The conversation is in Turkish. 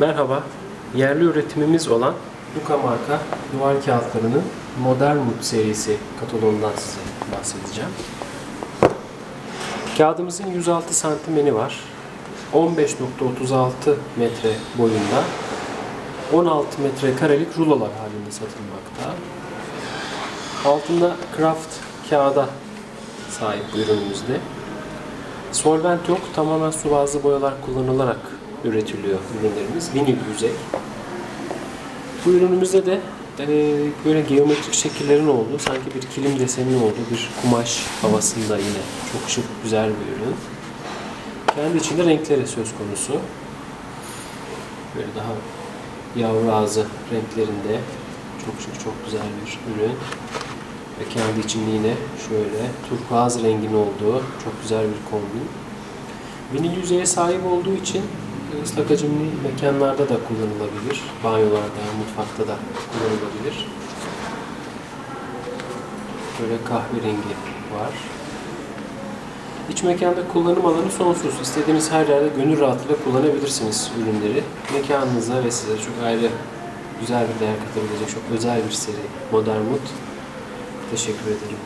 Merhaba, yerli üretimimiz olan Luka marka duvar kağıtlarının Modern Mood serisi kataloğundan size bahsedeceğim. Kağıdımızın 106 santim eni var. 15.36 metre boyunda 16 metre karelik rulolar halinde satılmakta. Altında craft kağıda sahip ürünümüzde. Solvent yok, tamamen su bazlı boyalar kullanılarak üretiliyor ürünlerimiz. Vinil yüzey. Bu ürünümüzde de e, böyle geometrik şekillerin olduğu, sanki bir kilim deseninin olduğu bir kumaş havasında yine çok şık, güzel bir ürün. Kendi içinde renkleri söz konusu. Böyle daha yavru ağzı renklerinde çok şık, çok güzel bir ürün. Ve kendi içinde yine şöyle turkuaz rengin olduğu çok güzel bir kombin. Vinil yüzeye sahip olduğu için ıslak hacimli mekanlarda da kullanılabilir. Banyolarda, mutfakta da kullanılabilir. Böyle kahverengi var. İç mekanda kullanım alanı sonsuz. İstediğiniz her yerde gönül rahatlığıyla kullanabilirsiniz ürünleri. Mekanınıza ve size çok ayrı güzel bir değer katabilecek çok özel bir seri Modern Mood. Teşekkür ederim.